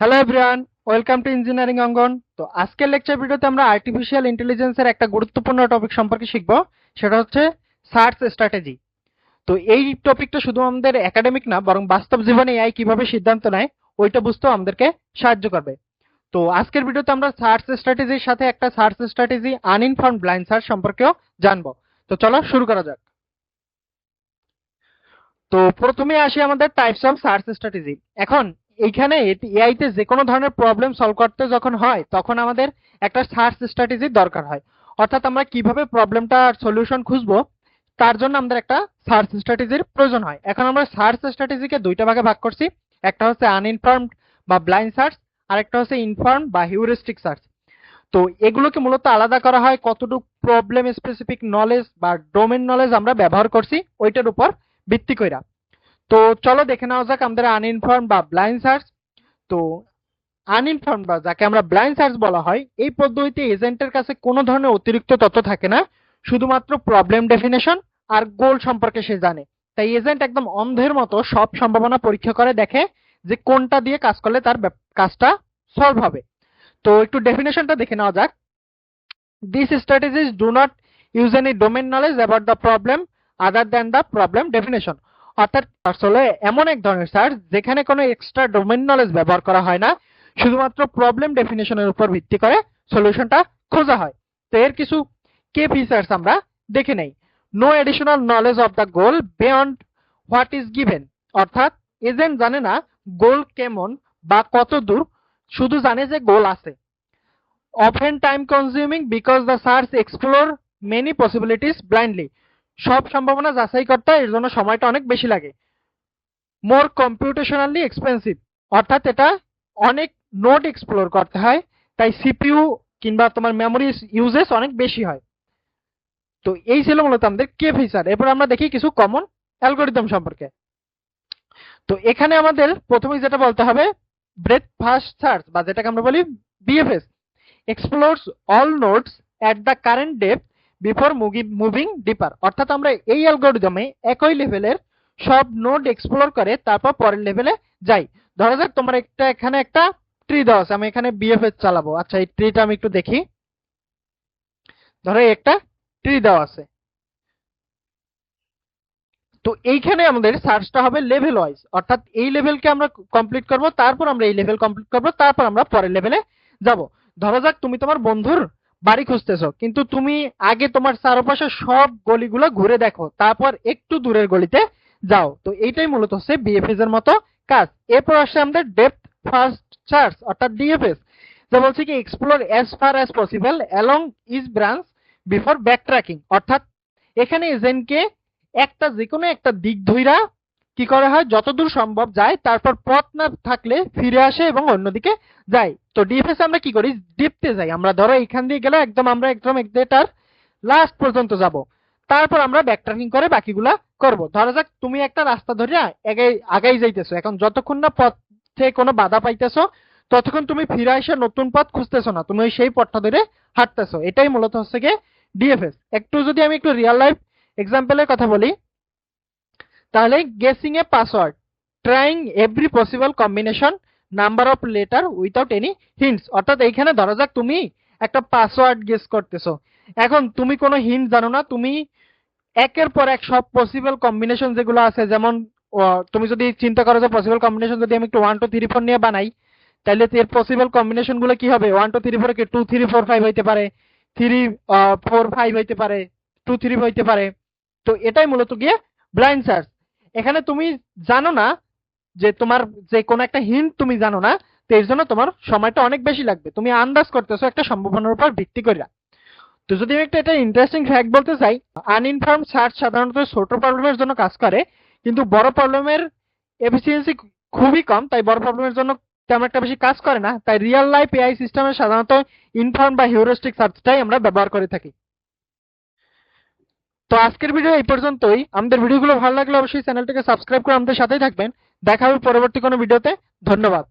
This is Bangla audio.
Hello everyone welcome to engineering Angan তো আজকের লেকচার ভিডিওতে আমরা আর্টিফিশিয়াল ইন্টেলিজেন্সের একটা গুরুত্বপূর্ণ টপিক সম্পর্কে শিখব, সেটা হচ্ছে সার্চ স্ট্র্যাটেজি তো এই টপিকটা শুধু আমাদের একাডেমিক না, বরং বাস্তব জীবনে এআই কীভাবে সিদ্ধান্ত নেয়, ওইটা বুঝতেও আমাদেরকে সাহায্য করবে। তো আজকের ভিডিওতে আমরা সার্চ স্ট্র্যাটেজির সাথে একটা search strategy uninform blind search সম্পর্কেও জানব। তো চলো শুরু করা যাক। তো প্রথমে আসি আমাদের টাইপস অফ সার্চ স্ট্র্যাটেজি এখন এইখানে এআই তে যে কোনো ধরনের প্রবলেম সলভ করতে যখন হয়, তখন আমাদের একটা সার্চ স্ট্র্যাটেজির দরকার হয়। অর্থাৎ আমরা কীভাবে প্রবলেমটার সলিউশন খুঁজবো, তার জন্য আমাদের একটা সার্চ স্ট্র্যাটেজির প্রয়োজন হয়। এখন আমরা সার্চ স্ট্র্যাটেজিকে দুইটা ভাগে ভাগ করছি। একটা হচ্ছে আনইনফর্মড বা ব্লাইন্ড সার্চ আর একটা হচ্ছে ইনফর্ম বা হিউরিস্টিক সার্চ তো এগুলোকে মূলত আলাদা করা হয় কতটুকু প্রবলেম স্পেসিফিক নলেজ বা ডোমেন নলেজ আমরা ব্যবহার করছি, ওইটার উপর ভিত্তি কইরা। তো চলো দেখে নেওয়া যাক আমাদের আনইনফর্ম বা ব্লাইন্ড সার্চ তো আনইনফর্ম বা যাকে আমরা ব্লাইন্ড সার্চ বলা হয়, এই পদ্ধতিতে এজেন্টের কাছে কোনো ধরনের অতিরিক্ত তথ্য থাকে না। শুধুমাত্র প্রবলেম ডেফিনেশন আর গোল সম্পর্কে সে জানে। তাই এজেন্ট একদম অন্ধের মতো সব সম্ভাবনা পরীক্ষা করে দেখে যে কোনটা দিয়ে কাজ করলে তার কাজটা সলভ হবে। তো একটু ডেফিনেশনটা দেখে নেওয়া যাক। This strategies do not use any domain knowledge about the problem other than the problem definition অর্থাৎ আসলে এমন এক ধরনের সার্চ যেখানে কোনো এক্সট্রা ডোমেন নলেজ ব্যবহার করা হয় না, শুধুমাত্র প্রবলেম ডেফিনেশনের উপর ভিত্তি করে সলিউশনটা খোঁজা হয়। তো এর কিছু কে ফিচার্স আমরা দেখে নেই। No additional knowledge of the goal beyond what is given অর্থাৎ এজেন্ট জানে না গোল কেমন বা কত দূর, শুধু জানে যে গোল আছে। Often time consuming because the search explore many possibilities blindly সব সম্ভাবনা যাচাই করতে এর জন্য সময়টা অনেক বেশি লাগে। মোর কম্পিউটেশনালি এক্সপেন্সিভ অর্থাৎ এটা অনেক নোট এক্সপ্লোর করতে হয়, তাই সিপিইউ কিংবা তোমার মেমোরি ইউজেস অনেক বেশি হয়। তো এই ছিল মূলত আমাদের কে ফিচার এরপর আমরা দেখি কিছু কমন অ্যালগোরিদম সম্পর্কে। তো এখানে আমাদের প্রথমে যেটা বলতে হবে ব্রেথ ফার্স্ট সার্চ বা যেটাকে আমরা বলি BFS explores all nodes at the current depth before moving deeper অর্থাৎ আমরা এই অ্যালগোরিদমে একই লেভেলের সব নোড এক্সপ্লোর করে তারপর পরের লেভেলে যাই। ধরা যাক তোমার একটা, এখানে একটা ট্রি দেওয়া আছে, আমি এখানে বিএফএস চালাবো। আচ্ছা এই ট্রিটা আমি একটু দেখি। ধরো একটা ট্রি দেওয়া আছে। তো এইখানে আমাদের সার্চটা হবে লেভেল ওয়াইজ অর্থাৎ এই লেভেলকে আমরা কমপ্লিট করব, তারপর আমরা এই লেভেল কমপ্লিট করব, তারপর আমরা পরের লেভেলে যাব। ধরা যাক তুমি তোমার বন্ধুর বাড়ি খুঁজতেছো। কিন্তু তুমি আগে তোমার চারপাশে সব গলিগুলো ঘুরে দেখো। তারপর একটু দূরের গলিতে যাও। তো এইটাই মূলত হচ্ছে বিএফএস এর মতো কাজ। এরপর আসছে আমাদের ডেপথ ফার্স্ট সার্চ অর্থাৎ ডিএফএস যা বলছে কি explore as far as possible along is branch before backtracking অর্থাৎ এখানে এজেন্টকে একটা যে কোনো একটা দিক ধইরা কি করা হয়? যতদূর সম্ভব যায়, তারপর পথ না থাকলে ফিরে আসে এবং অন্যদিকে যায়। তো ডিএফএস আমরা কি করি? ডিপতে যাই। আমরা ধরো এখান দিয়ে গেলে একদম আমরা একদম এটার লাস্ট পর্যন্ত যাব। তারপর আমরা ব্যাকট্র্যাকিং করে বাকিগুলা করব। ধরা যাক, তুমি একটা রাস্তা ধরে আগে আগাই যাইতেছো। এখন যতক্ষণ না পথে কোনো বাধা পাইতেছো, ততক্ষণ তুমি ফিরে এসে নতুন পথ খুঁজতেছো না। তুমি সেই পথটা ধরে হাঁটতেছো। এটাই মূলত হচ্ছে গিয়ে ডিএফএস একটু যদি আমি একটু রিয়েল লাইফ এক্সাম্পলের কথা বলি তাহলে guessing a password trying every possible combination number of letter without any hints অর্থাৎ এইখানে ধরা যাক তুমি একটা পাসওয়ার্ড গেস করতেছো। এখন তুমি কোনো হিন্ট জানো না, তুমি একের পর এক সব পসিবল কম্বিনেশন যেগুলো আছে, যেমন তুমি যদি চিন্তা করো যে পসিবল কম্বিনেশন যদি আমি একটু ওয়ান টু থ্রি ফোর নিয়ে বানাই, তাহলে এর পসিবল কম্বিনেশনগুলো কি হবে? ওয়ান টু থ্রি ফোর কে টু থ্রি ফোর ফাইভ হইতে পারে থ্রি ফোর ফাইভ হইতে পারে টু থ্রি হইতে পারে। তো এটাই মূলত গিয়ে ব্লাইন্ড সার্চ এখানে তুমি জানো না যে তোমার যে কোনো একটা হিন্ট তুমি জানো না, তো এর জন্য তোমার সময়টা অনেক বেশি লাগবে। তুমি আন্দাজ করতেছো একটা সম্ভাবনার উপর ভিত্তি করে তো যদি আমি একটা, এটা ইন্টারেস্টিং ফ্যাক্ট বলতে চাই আনইনফর্ম সার্চ সাধারণত ছোট প্রবলেমের জন্য কাজ করে, কিন্তু বড় প্রবলেমের এফিসিয়েন্সি খুবই কম, তাই বড় প্রবলেমের জন্য তেমন একটা বেশি কাজ করে না। তাই রিয়েল লাইফ এআই সিস্টেমে সাধারণত ইনফর্ম বা হিউরিস্টিক সার্চটাই আমরা ব্যবহার করে থাকি। তো আজকের ভিডিও এই পর্যন্তই। আমাদের ভিডিওগুলো ভালো লাগলে অবশ্যই চ্যানেলটাকে সাবস্ক্রাইব করে আমাদের সাথেই থাকবেন। দেখা হবে পরবর্তী কোনো ভিডিওতে ধন্যবাদ।